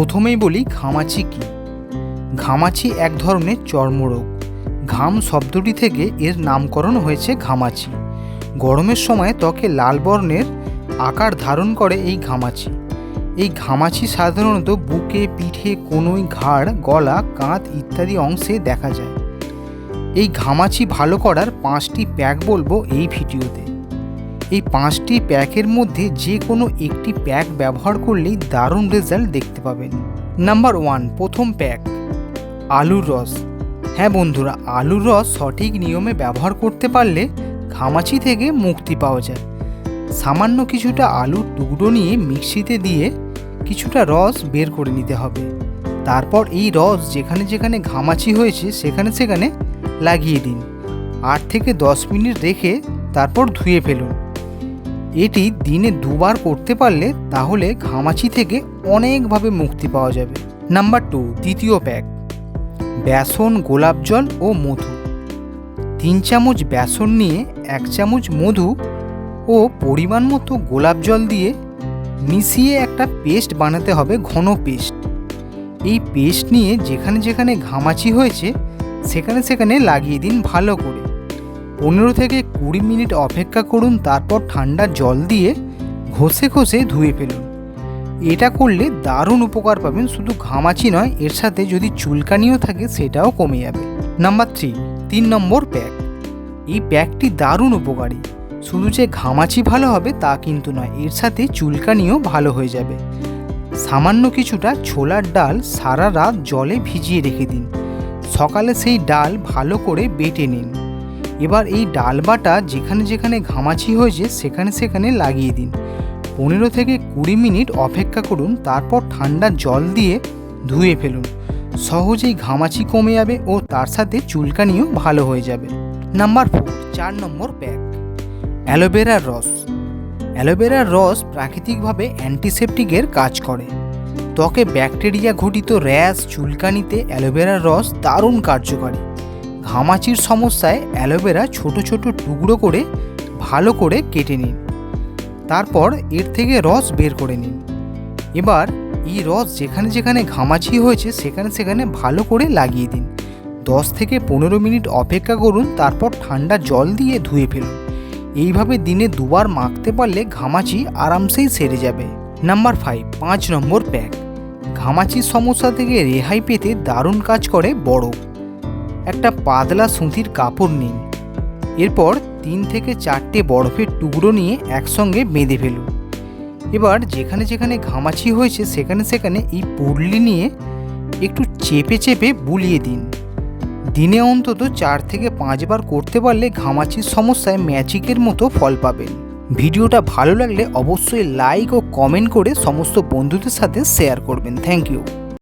প্রথমেই বলি ঘামাচি কী? ঘামাচি এক ধরনের চর্মরোগ। ঘাম শব্দটি থেকে এর নামকরণ হয়েছে ঘামাচি। গরমের সময় ত্বকে লাল বর্ণের আকার ধারণ করে এই ঘামাচি। এই ঘামাচি সাধারণত বুকে, পিঠে, কনুই ঘাড়, গলা, কাঁধ ইত্যাদি অংশে দেখা যায়। এই ঘামাচি ভালো করার পাঁচটি প্যাক বলব এই ভিডিওতে। এই পাঁচটি প্যাকের মধ্যে যে কোনো একটি প্যাক ব্যবহার করলেই দারুণ রেজাল্ট দেখতে পাবেন। নাম্বার ওয়ান, প্রথম প্যাক, আলুর রস। হ্যাঁ বন্ধুরা, আলুর রস সঠিক নিয়মে ব্যবহার করতে পারলে ঘামাচি থেকে মুক্তি পাওয়া যায়। সামান্য কিছুটা আলুর টুকরো নিয়ে মিক্সিতে দিয়ে কিছুটা রস বের করে নিতে হবে। তারপর এই রস যেখানে যেখানে ঘামাচি হয়েছে সেখানে সেখানে লাগিয়ে দিন। আট থেকে দশ মিনিট রেখে তারপর ধুয়ে ফেলুন। এটি দিনে দুবার করতে পারলে তাহলে ঘামাচি থেকে অনেকভাবে মুক্তি পাওয়া যাবে। নাম্বার টু, দ্বিতীয় প্যাক, বেসন, গোলাপ জল ও মধু। তিন চামচ বেসন নিয়ে এক চামচ মধু ও পরিমাণ মতো গোলাপ জল দিয়ে মিশিয়ে একটা পেস্ট বানাতে হবে ঘন পেস্ট। এই পেস্ট নিয়ে যেখানে যেখানে ঘামাচি হয়েছে, সেখানে সেখানে লাগিয়ে দিন ভালো করে। পনেরো থেকে কুড়ি মিনিট অপেক্ষা করুন, তারপর ঠান্ডা জল দিয়ে ঘষে ঘষে ধুয়ে ফেলুন। এটা করলে দারুণ উপকার পাবেন, শুধু ঘামাচি নয়, এর সাথে যদি চুলকানিও থাকে, সেটাও কমে যাবে। নাম্বার থ্রি, তিন নম্বর প্যাক। এই প্যাকটি দারুণ উপকারী। শুধু যে ঘামাচি ভালো হবে, তা কিন্তু নয়, এর সাথে চুলকানিও ভালো হয়ে যাবে। সামান্য কিছুটা ছোলার ডাল সারা রাত জলে ভিজিয়ে রেখে দিন। সকালে সেই ডাল ভালো করে বেটে নিন। এবার এই ডাল বাটা যেখানে যেখানে ঘামাচি হয়েছে, সেখানে সেখানে লাগিয়ে দিন। পনেরো থেকে কুড়ি মিনিট অপেক্ষা করুন, তারপর ঠান্ডা জল দিয়ে ধুয়ে ফেলুন। সহজেই ঘামাচি কমে যাবে ও তার সাথে চুলকানিও ভালো হয়ে যাবে। নাম্বার ফোর চার নম্বর প্যাক অ্যালোভেরার রস। অ্যালোভেরার রস প্রাকৃতিকভাবে অ্যান্টিসেপটিকের কাজ করে। ত্বকে ব্যাকটেরিয়া ঘটিত র্যাশ, চুলকানিতে অ্যালোভেরার রস দারুণ কার্যকারী। ঘামাচির সমস্যায় অ্যালোভেরা ছোট ছোট টুকরো করে ভালো করে কেটে নিন। তারপর এর থেকে রস বের করে নিন। এবার এই রস যেখানে যেখানে ঘামাচি হয়েছে সেখানে সেখানে ভালো করে লাগিয়ে দিন। দশ থেকে পনেরো মিনিট অপেক্ষা করুন, তারপর ঠান্ডা জল দিয়ে ধুয়ে ফেলুন। এইভাবে দিনে দুবার মাখতে পারলে ঘামাচি আরামসেই সেরে যাবে। নাম্বার ফাইভ পাঁচ নম্বর প্যাক ঘামাচির সমস্যা থেকে রেহাই পেতে দারুণ কাজ করে বরফ একটা পাতলা সুতির কাপড় নিন। এরপর তিন থেকে চারটে বরফের টুকরো নিয়ে একসঙ্গে বেঁধে ফেলুন। এবার যেখানে যেখানে ঘামাচি হয়েছে সেখানে সেখানে এই পুরলি নিয়ে একটু চেপে চেপে বুলিয়ে দিন। দিনে অন্তত চার থেকে পাঁচবার করতে পারলে ঘামাচির সমস্যায় ম্যাজিকের মতো ফল পাবেন। ভিডিওটা ভালো লাগলে অবশ্যই লাইক ও কমেন্ট করে সমস্ত বন্ধুদের সাথে শেয়ার করবেন। Thank you.